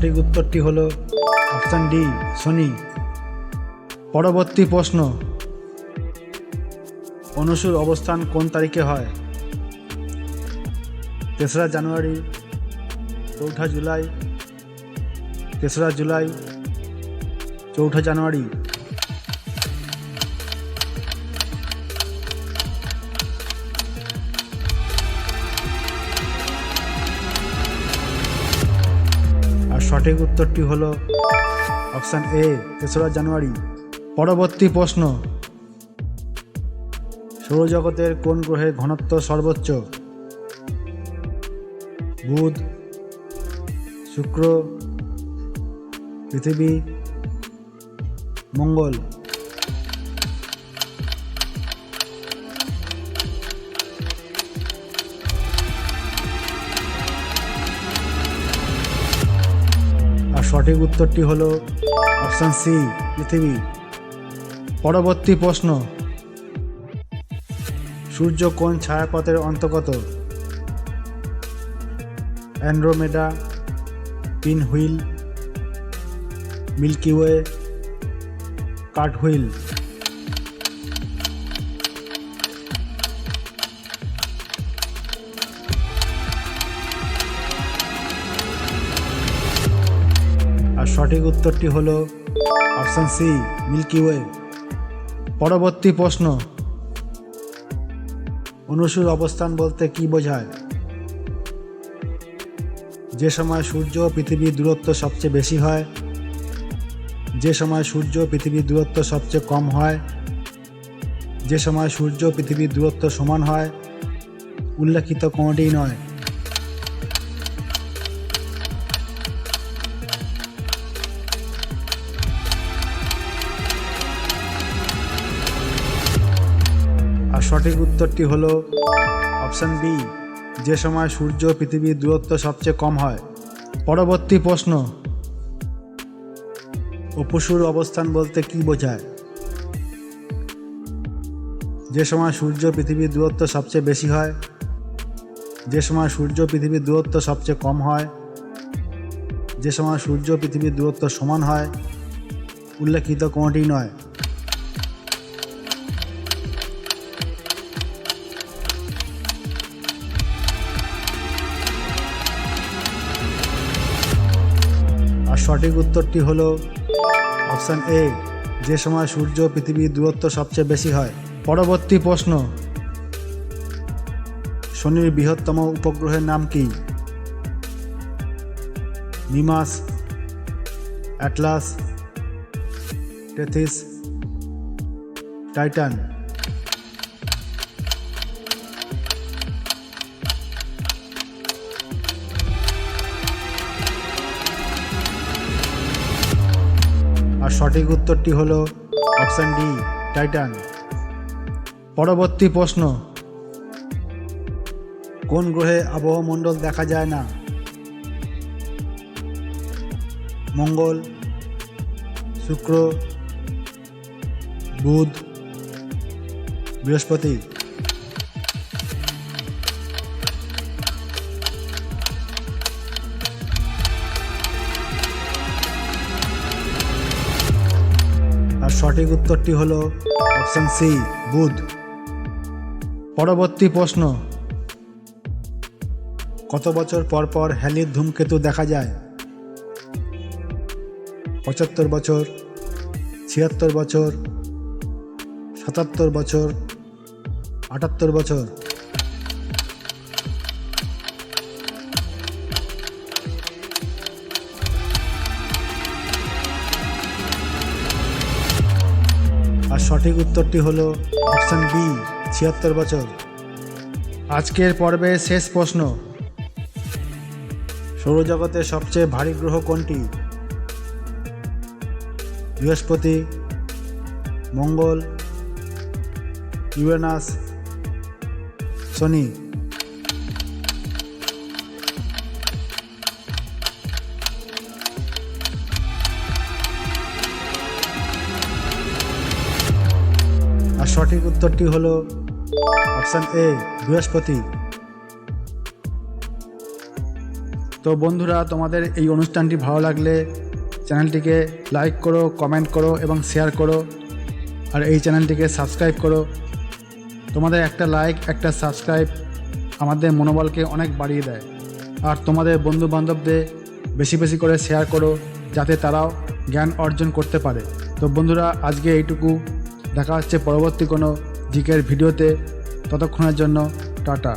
সঠিক উত্তরটি হল অপশান ডি, শনি। পরবর্তী প্রশ্ন, অনুসুর অবস্থান কোন তারিখে হয়? তেসরা জানুয়ারি, চৌঠা জুলাই, তেসরা জুলাই, চৌঠা জানুয়ারি। সঠিক উত্তরটি হল অপশান এ, তেসরা জানুয়ারি। পরবর্তী প্রশ্ন, সৌরজগতের কোন গ্রহে ঘনত্ব সর্বোচ্চ? বুধ, শুক্র, পৃথিবী, মঙ্গল। সঠিক উত্তরটি হল অপশান সি, পৃথিবী। পরবর্তী প্রশ্ন। সূর্য কোন ছায়াপথের অন্তর্গত? Andromeda pinwheel Milky Way কাঠ সঠিক উত্তরটি হলো অপশান সি, মিল্কি ওয়ে। পরবর্তী প্রশ্ন, অনুসুর অবস্থান বলতে কি বোঝায়? যে সময় সূর্য পৃথিবীর দূরত্ব সবচেয়ে বেশি হয়, যে সময় সূর্য পৃথিবীর দূরত্ব সবচেয়ে কম হয়, যে সময় সূর্য পৃথিবীর দূরত্ব সমান হয়, উল্লেখিত কোনোটিই নয়। সঠিক উত্তরটি হলো অপশান বি, যে সময় সূর্য পৃথিবীর দূরত্ব সবচেয়ে কম হয়। পরবর্তী প্রশ্ন, অপসুর অবস্থান বলতে কি বোঝায়? যে সময় সূর্য পৃথিবীর দূরত্ব সবচেয়ে বেশি হয়, যে সময় সূর্য পৃথিবীর দূরত্ব সবচেয়ে কম হয়, যে সময় সূর্য পৃথিবীর দূরত্ব সমান হয়, উল্লেখিত কোনোটি নয়। আর সঠিক উত্তরটি হলো অপশান এ, যে সময় সূর্য পৃথিবীর দূরত্ব সবচেয়ে বেশি হয়। পরবর্তী প্রশ্ন, শনির বৃহত্তম উপগ্রহের নাম কি? Mimas Atlas, Tethys, Titan. সঠিক উত্তরটি হলো অপশান ডি, টাইটান। পরবর্তী প্রশ্ন, কোন গ্রহে আবহমণ্ডল দেখা যায় না? মঙ্গল, শুক্র, বুধ, বৃহস্পতি। সঠিক উত্তরটি হল অপশন সি, বুধ। পরবর্তী প্রশ্ন, কত বছর পর পর হ্যালির ধূমকেতু দেখা যায়? পঁচাত্তর বছর, ছিয়াত্তর বছর, সাতাত্তর বছর, আটাত্তর বছর। সঠিক উত্তরটি হলো অপশান বি, ছিয়াত্তর বছর। আজকের পর্বে শেষ প্রশ্ন। সৌরজগতের সবচেয়ে ভারী গ্রহ কোনটি? বৃহস্পতি, মঙ্গল, ইউরেনাস, শনি। সঠিক উত্তরটি হল অপশান এ, বৃহস্পতি। তো বন্ধুরা, তোমাদের এই অনুষ্ঠানটি ভালো লাগলে চ্যানেলটিকে লাইক করো, কমেন্ট করো এবং শেয়ার করো আর এই চ্যানেলটিকে সাবস্ক্রাইব করো। তোমাদের একটা লাইক, একটা সাবস্ক্রাইব আমাদের মনোবলকে অনেক বাড়িয়ে দেয়। আর তোমাদের বন্ধু বান্ধবদের বেশি বেশি করে শেয়ার করো, যাতে তারাও জ্ঞান অর্জন করতে পারে। তো বন্ধুরা, আজকে এইটুকু। দেখা হচ্ছে পরবর্তী কোনো জিকের ভিডিওতে। ততক্ষণের জন্য টাটা।